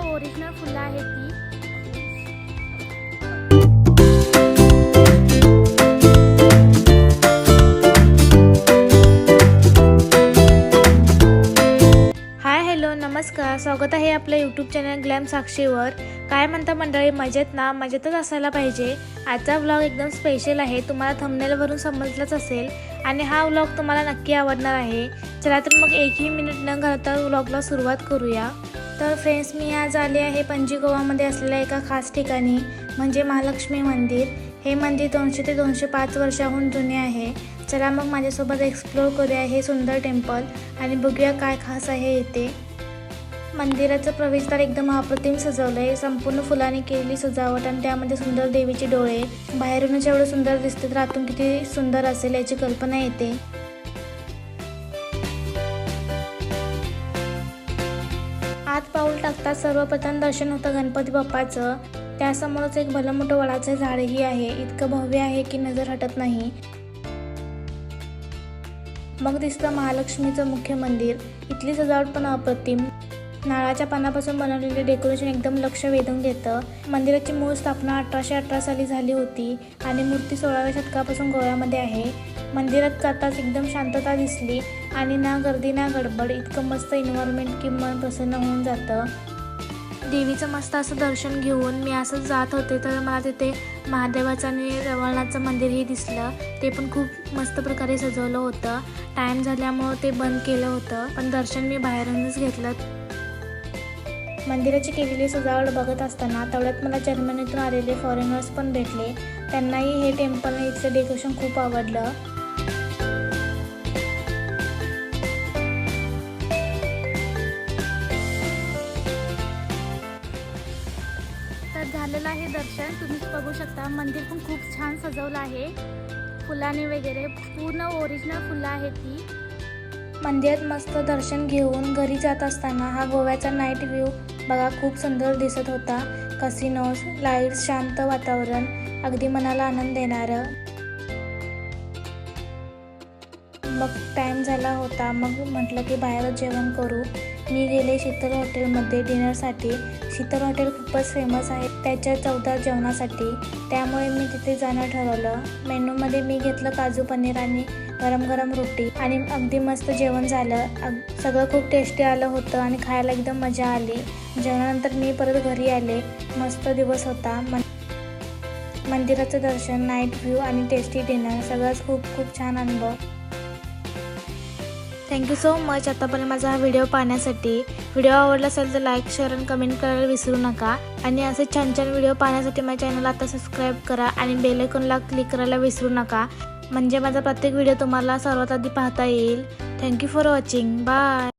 Original फुलं आहेत ती. हाय हॅलो नमस्कार. स्वागत आहे आपल्या यूट्यूब चॅनल ग्लॅम साक्षीवर. काय म्हणता मंडळी? मजेत ना? मजेतच असायला पाहिजे. आजचा व्लॉग एकदम स्पेशल आहे. तुम्हाला थंबनेलवरून समजलंच असेल. आणि हा व्लॉग तुम्हाला नक्की आवडणार आहे. चला तर मग एकही मिनिट न घालता व्लॉगला सुरुवात करूया. तर फ्रेंड्स मी आज आले आहे पणजी गोवामध्ये असलेल्या एका खास ठिकाणी म्हणजे महालक्ष्मी मंदिर. हे मंदिर दोनशे ते दोनशे पाच वर्षाहून जुने आहे. चला मग माझ्यासोबत एक्सप्लोर करूया हे सुंदर टेम्पल आणि बघूया काय खास आहे इथे. मंदिराचं प्रवेशद्वार एकदम अप्रतिम सजवलं आहे संपूर्ण फुलांनी केलेली सजावट आणि त्यामध्ये सुंदर देवीचे डोळे. बाहेरूनच एवढं सुंदर दिसते तर आतून किती सुंदर असेल याची कल्पना येते. आत पाऊल टाकतात सर्वप्रथम दर्शन होतं गणपती बाप्पाचं. त्यासमोरच एक भलं मोठं वडाचं झाडही आहे. इतकं भव्य आहे की नजर हटत नाही. मग दिसतं महालक्ष्मीचं मुख्य मंदिर. इथली सजावट पण अप्रतिम. नारळाच्या पानापासून बनवलेले डेकोरेशन एकदम लक्ष वेधून घेतं. मंदिराची मूळ स्थापना अठराशे अठरा साली झाली होती आणि मूर्ती सोळाव्या शतकापासून गोव्यामध्ये आहे. मंदिरात जाताच एकदम शांतता दिसली आणि ना गर्दी ना गडबड इतकं मस्त इन्व्हायरमेंट की मन प्रसन्न होऊन जातं. देवीचं मस्त असं दर्शन घेऊन मी असंच जात होते तर मला तिथे महादेवाचं आणि रवळनाथचं मंदिरही दिसलं. ते पण खूप मस्त प्रकारे सजवलं होतं. टाईम झाल्यामुळं ते बंद केलं होतं पण दर्शन मी बाहेरूनच घेतलं. मंदिराची केलेली सजावट बघत असताना तेवढ्यात मला जर्मनीतून आलेले फॉरेनर्स पण भेटले. त्यांनाही हे टेम्पल इथलं डेकोरेशन खूप आवडलं. तर झालेलं आहे दर्शन. तुम्हीच बघू शकता मंदिर पण खूप छान सजवलं आहे. फुलाने वगैरे पूर्ण ओरिजिनल फुलं आहेत ती. मंदिरात मस्त दर्शन घेऊन घरी जात असताना हा गोव्याचा नाईट व्ह्यू बघा खूप सुंदर दिसत होता. कसिनोज लाईट्स शांत वातावरण अगदी मनाला आनंद देणारं. मग टाईम झाला होता. मग म्हटलं की बाहेरच जेवण करू. मी गेले शीतल हॉटेलमध्ये डिनरसाठी. शीतल हॉटेल खूपच फेमस आहे. त्याच्या चौदा जेवणासाठी. त्यामुळे मी तिथे जाणं ठरवलं. मेनूमध्ये मी घेतलं काजू पनीर आणि गरम गरम रोटी. आणि अगदी मस्त जेवण झालं. अग सगळं खूप टेस्टी आलं होतं आणि खायला एकदम मजा आली. जेवणानंतर मी परत घरी आले. मस्त दिवस होता. मन मंदिराचं दर्शन नाईट व्ह्यू आणि टेस्टी डिनर सगळंच खूप खूप छान अनुभव. थँक्यू सो मच आतापर्यंत माझा हा व्हिडिओ पाहण्यासाठी. व्हिडिओ आवडला असेल तर लाईक शेअर आणि कमेंट करायला विसरू नका. आणि असे छान छान व्हिडिओ पाहण्यासाठी माझ्या चॅनलला आता सबस्क्राईब करा आणि बेलायकॉनला क्लिक करायला विसरू नका. म्हणजे माझा प्रत्येक व्हिडिओ तुम्हाला सर्वात आधी पाहता येईल. Thank you for watching bye